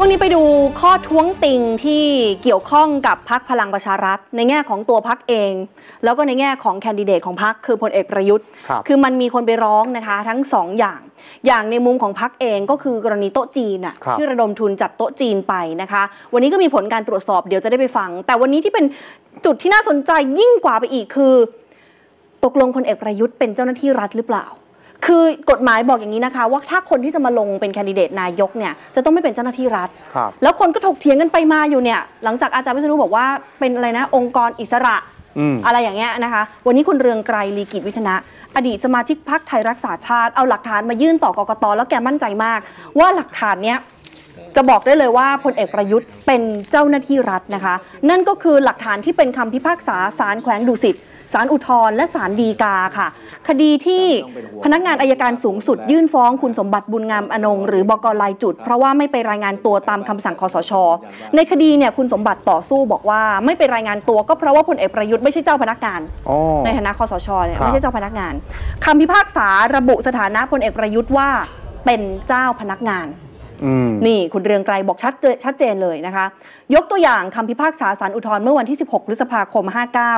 วันนี้ไปดูข้อท้วงติงที่เกี่ยวข้องกับพักพลังประชารัฐ ในแง่ของตัวพักเอง แล้วก็ในแง่ของแคนดิเดตของพักคือพลเอกประยุทธ์ครับอมันมีคนไปร้องนะคะทั้งสองอย่าง อย่างในมุมของพักเองก็คือกรณีโต๊ะจีนอะครับที่ระดมทุนจัดโต๊ะจีนไปนะคะ วันนี้ก็มีผลการตรวจสอบเดี๋ยวจะได้ไปฟัง แต่วันนี้ที่เป็นจุดที่น่าสนใจยิ่งกว่าไปอีกคือ ตกลงพลเอกประยุทธ์เป็นเจ้าหน้าที่รัฐหรือเปล่า คือกฎหมายบอกอย่างนี้นะคะ ว่าถ้าคนที่จะมาลงเป็นแคนดิเดตนายกเนี่ยจะต้องไม่เป็นเจ้าหน้าที่รัฐ ครับ แล้วคนก็ถกเถียงกันไปมาอยู่เนี่ยหลังจากอาจารย์วิษณุบอกว่าเป็นอะไรนะองค์กรอิสระอืม อะไรอย่างเงี้ยนะคะ วันนี้คุณเรืองไกรลีกิจวิทนะ อดีตสมาชิกพรรคไทยรักษาชาติเอาหลักฐานมายื่นต่อกกตแล้วแกมั่นใจมาก ว่าหลักฐานเนี้ย จะบอกได้เลยว่าพลเอกประยุทธ์เป็นเจ้าหน้าที่รัฐนะคะ นั่นก็คือหลักฐานที่เป็นคำพิพากษาศาลแขวงดุสิตศาลอุทธรณ์และศาลฎีกาค่ะ คดีที่พนักงานอายการสูงสุด ยื่นฟ้องคุณสมบัติบุญงามอนง หรือบกลายจุด เพราะว่าไม่ไปรายงานตัวตามคำสั่งคอสช ในคดีเนี่ยคุณสมบัติต่อสู้บอกว่าไม่ไปรายงานตัวก็เพราะว่าพลเอกประยุทธ์ไม่ใช่เจ้าพนักงานอ๋อในฐานะคอสชเนี่ยครับไม่ใช่เจ้าพนักงานคำพิพากษาระบุสถานะพลเอกประยุทธ์ว่าเป็นเจ้าพนักงานอืม นี่คุณเรืองไกรบอกชัดเจนชัดเจนเลยนะคะ ยกตัวอย่างคำพิพากษาสารอุทธรณ์เมื่อวันที่ 16 พฤษภาคม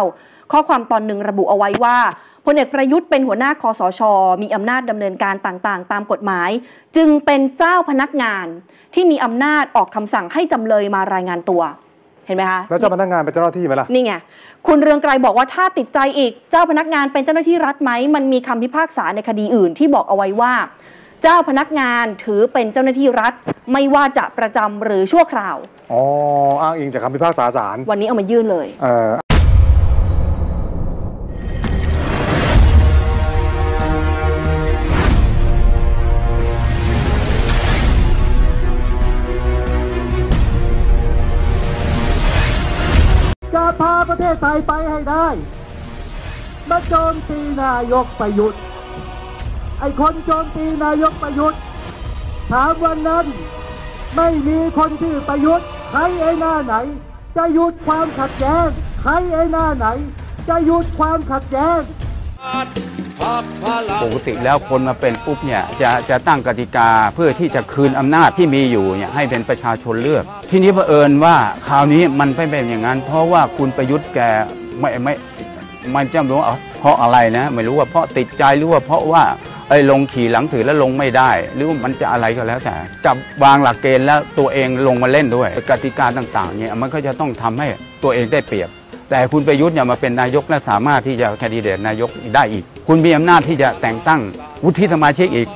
59 ข้อความตอนหนึ่งระบุเอาไว้ว่าพลเอกประยุทธ์เป็นหัวหน้าคอสช มีอำนาจดำเนินการต่างๆ ตามกฎหมาย จึงเป็นเจ้าพนักงานที่มีอำนาจออกคำสั่งให้จำเลยมารายงานตัวเห็นไหมคะแล้วเจ้าพนักงานเป็นเจ้าหน้าที่ไหมล่ะนี่ไงคุณเรืองไกรบอกว่าถ้าติดใจอีกเจ้าพนักงานเป็นเจ้าหน้าที่รัฐไหมมันมีคำพิพากษาในคดีอื่นที่บอกเอาไว้ว่า เจ้าพนักงานถือเป็นเจ้าหน้าที่รัฐ ไม่ว่าจะประจำหรือชั่วคราว อ๋อ อ้างอิงจากคำพิพากษาศาลวันนี้เอามายื่นเลย เอ่อจะพาประเทศไทยไปให้ได้มาโจมตีนายกประยุทธ์ ไอ้คนโจมตีนายกประยุทธ์ ถามวันนั้น ไม่มีคนชื่อประยุทธ์ใครไอ้หน้าไหน จะหยุดความขัดแย้งใครไอ้หน้าไหน จะหยุดความขัดแย้งปกติแล้วคนมาเป็นปุ๊บเนี่ยจะจะตั้งกติกาเพื่อที่จะคืนอำนาจที่มีอยู่เนี่ยให้เป็นประชาชนเลือก ทีนี้เผอิญว่าคราวนี้มันไม่เป็นอย่างนั้น เพราะว่าคุณประยุทธ์แกไม่ไม่มันจำรู้ว่าเพราะอะไรนะ ไม่รู้ว่าเพราะติดใจหรือว่าเพราะว่า ไอ้ลงขี่หลังถือแล้วลงไม่ได้ หรือว่ามันจะอะไรก็แล้วแต่จับวางหลักเกณฑ์แล้วตัวเองลงมาเล่นด้วยกติกาต่างๆเนี่ยมันก็จะต้องทำให้ตัวเองได้เปรียบ แต่คุณประยุทธ์เนี่ยมาเป็นนายกและสามารถที่จะแคนดิเดตนายกได้อีก คุณมีอำนาจที่จะแต่งตั้งวุฒิสมาชิกอีก